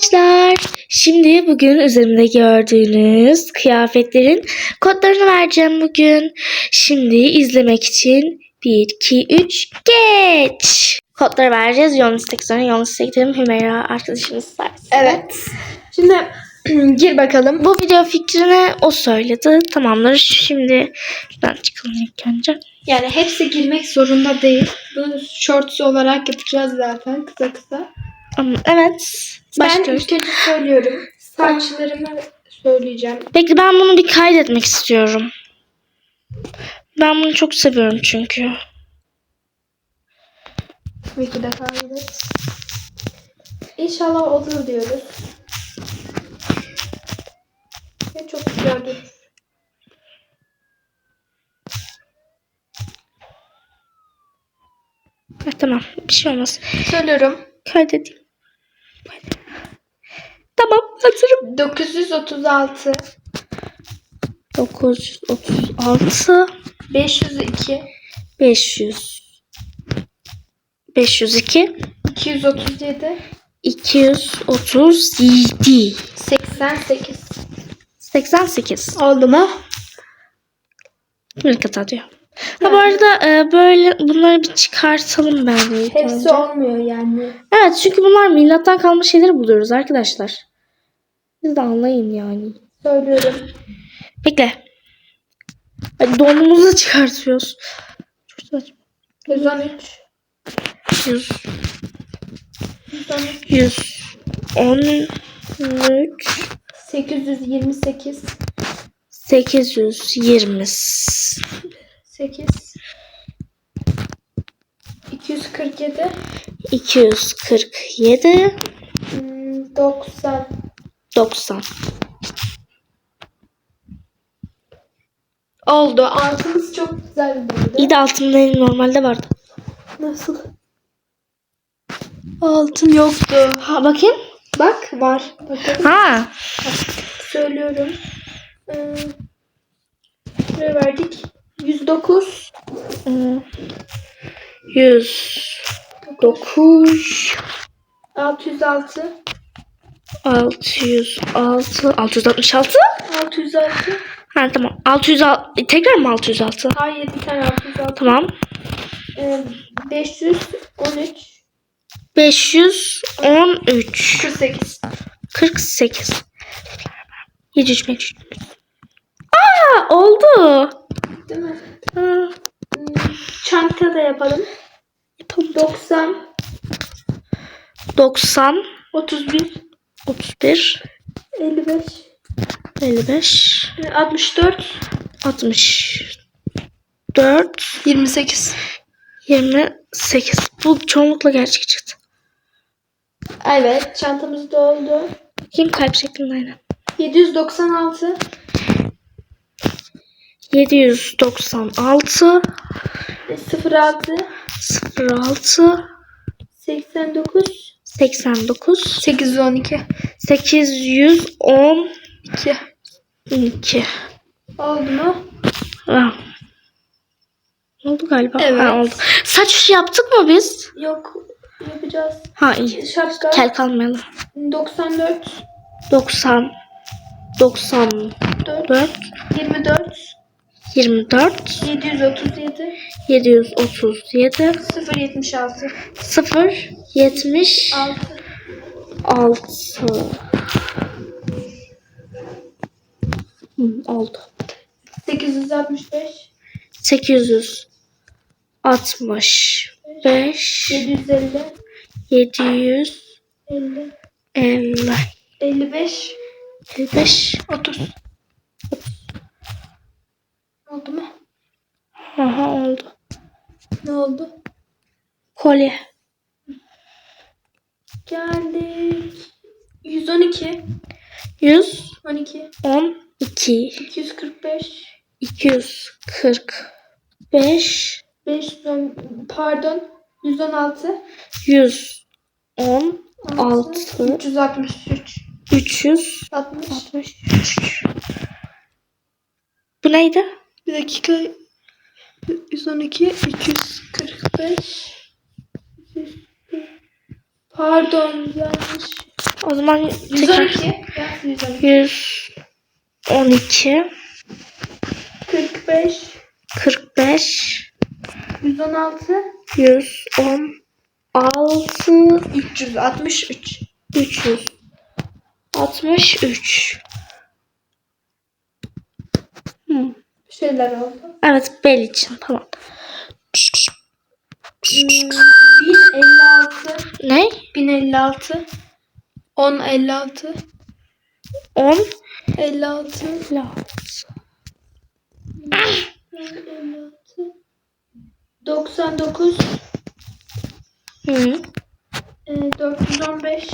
arkadaşlar. Şimdi bugün üzerimde gördüğünüz kıyafetlerin kodlarını vereceğim bugün. Şimdi izlemek için 1, 2, 3 geç. Kodları vereceğiz. Yolun istek sonra yolun istek gidelim. Hümeyra arkadaşımız sayesinde. Evet. Şimdi gir bakalım. Bu video fikrini o söyledi. Tamamdır. Şimdi şuradan çıkalım ilk önce. Yani hepsi girmek zorunda değil. Bunu shorts olarak yapacağız zaten kısa kısa. Evet. Ben Başlıyoruz. ilk önce söylüyorum. Saçlarımı söyleyeceğim. Peki ben bunu bir kaydetmek istiyorum. Ben bunu çok seviyorum çünkü. Tabii ki de kaydet. İnşallah olur diyoruz. Ve çok güzel durur. Ha, tamam bir şey olmaz. Söylüyorum. Kaydedeyim. Tamam hazırım. 936 936 502 500 502 237 237 88 88 Oldu mu? bir kata diyor. Ha bu arada e, böyle bunları bir çıkartalım bence. ilk Hepsi önce. olmuyor yani. Evet çünkü bunlar milattan kalma şeyleri buluyoruz arkadaşlar. Siz de anlayın yani. Söylüyorum. Bekle. Hadi donumuzu çıkartıyoruz. Çok saçma. 113 100, 113 113 828 820 8 247 247 hmm, 90 90 Oldu. Altımız çok güzel oldu. İyi de altında normalde vardı. Nasıl? Altın yoktu. Ha bakayım. Bak var. Bakın Ha. söylüyorum. Ee, verdik. 109 Hmm. 109 606 606 666 606 Ha tamam. 606 tekrar mı 606? Hayır bir tane 606 Tamam. Ee, 513 513 48 48 700 500 Aa oldu. Değil mi? Çanta da yapalım. yapalım. 90 90 31 31 55 55 e, 64 64 28 28 Bu çoğunlukla gerçek çıktı. Evet çantamız doldu. Bakayım kalp şeklinde aynen. 796 796 e, 06 06 89 89 812 812 2 oldu mu? Ha. Oldu galiba. Evet. Ha, oldu. Saç yaptık mı biz? Yok yapacağız. Ha iyi. Şapka Kel kalmayalım. 94 90 94 4 24 24 737 737 076 0 76 6 Hı, oldu. 865 865 750 750 50 55 55 30 Oldu mu? Aha oldu. Ne oldu? Kolye. Geldik. 112 100 12 12 245 245 510 pardon 116 116 363 300 60 63 Bu neydi? Bir dakika 112 245 Pardon yanlış O zaman tekrar 112. Yaz 112. 112 45. 45 116. 116 363. 363 Hmm. Bir şeyler oldu. Evet bel için tamam. Hmm, 1056. Ne? 1056. 1056. 10 56. 56. 99. Hı. e, 415.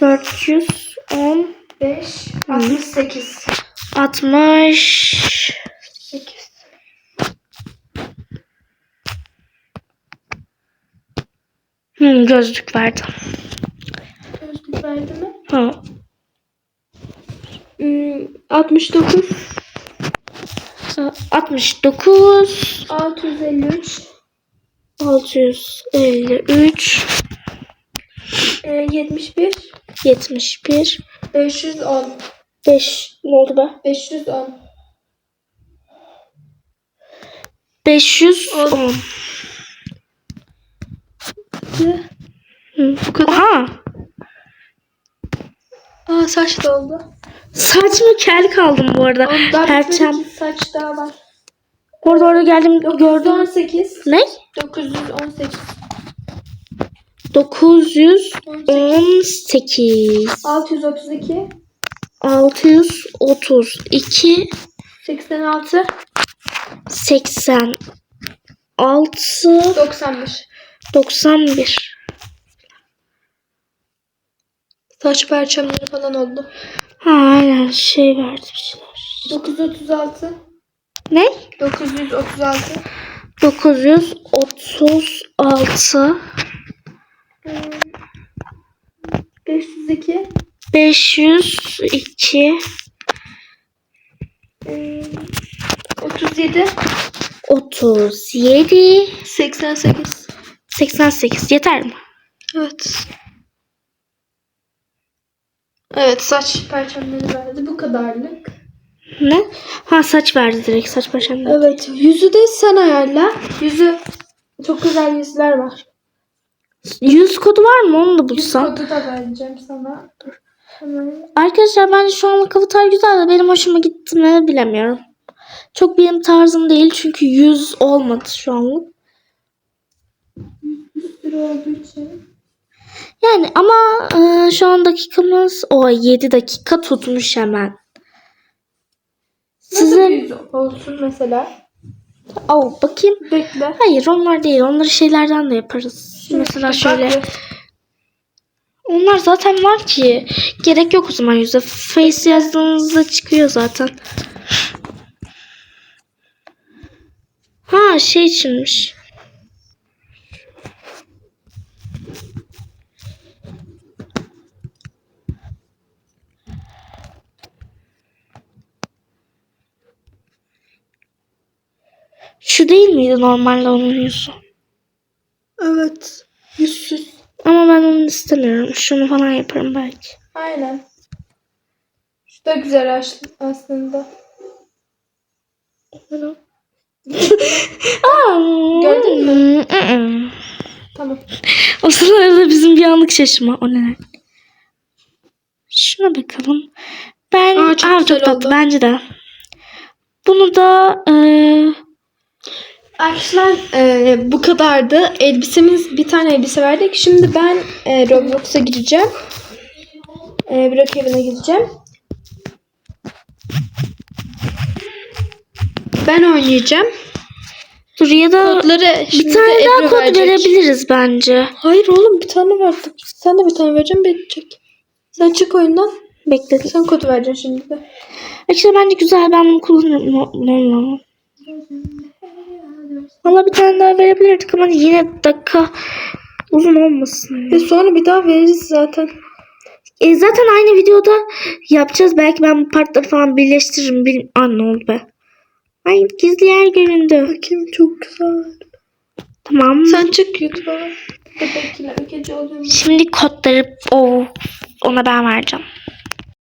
410 5. 68. 60 8. Hı, gözlük verdi. Gözlük verdi mi? Ha. Hmm, 69. 69 653. 653 e, 71. 71 510. 5 ne oldu be? 510. 510 Hı. Bu kadar. Aha. Aa saç da oldu. Saç mı kel kaldım bu arada. Oğlum, Daha Perçem. saç daha var. Orada orada geldim gördüm. 918. Ne? 918. 918 632. 632 86. 86 91. 91 Saç perçemleri falan oldu. Ha aynen şey verdi bir şeyler. 936. Ne? 936. 936 502. 502 37. 37 88. 88 yeter mi? Evet. Evet saç perçemleri verdi. Bu kadarlık. Ne? Ha saç verdi direkt saç başında. Evet. Yüzü de sen ayarla. Yüzü çok güzel yüzler var. Yüz kodu var mı onu da Yüz bulsam. kodu da vereceğim sana. Dur. Hemen. Arkadaşlar bence şu anlık avatar güzel de benim hoşuma gitti mi bilemiyorum. Çok benim tarzım değil çünkü yüz olmadı şu anlık. Sürü olduğu için. Yani ama e, şu an dakikamız o 7 dakika tutmuş hemen. Nasıl Sizin olsun mesela? oh, bakayım. Bekle. Hayır onlar değil. Onları şeylerden de yaparız. Mesela şöyle. Bak, Onlar zaten var ki. Gerek yok o zaman yüze. Face yazdığınızda çıkıyor zaten. Ha şey içinmiş. Şu değil miydi normalde onun yüzü? Evet. Yüzsüz. Ama ben onu istemiyorum. Şunu falan yaparım belki. Aynen. Şu da güzel as- aslında. Aa, Gördün mü? ı-ı. Tamam. O sırada bizim bir anlık şaşırma. O ne? Şuna bakalım. Ben Aa, çok Aa, çok tatlı oldu. bence de. Bunu da eee, Arkadaşlar e, bu kadardı. Elbisemiz bir tane elbise verdik. Şimdi ben e, Roblox'a gireceğim. E, Burak evine gideceğim. Ben oynayacağım. dur ya da Kodları bir tane daha Ebru kod verecek. verebiliriz bence. Hayır oğlum bir tane verdim. Sen de bir tane vereceğim bitecek. Sen çık oyundan. Bekle. Sen kodu vereceksin şimdi de. İşte bence güzel ben bunu kullanıyorum. Valla bir tane daha verebilirdik ama yine dakika uzun olmasın. E sonra bir daha veririz zaten. E zaten aynı videoda yapacağız. Belki ben bu partları falan birleştiririm. Bil Aa, ne oldu be? Ay gizli yer göründü. Bakayım çok güzel. Tamam. Sen çık YouTube'a. Gece oluyor. Şimdi kodları o ona ben vereceğim.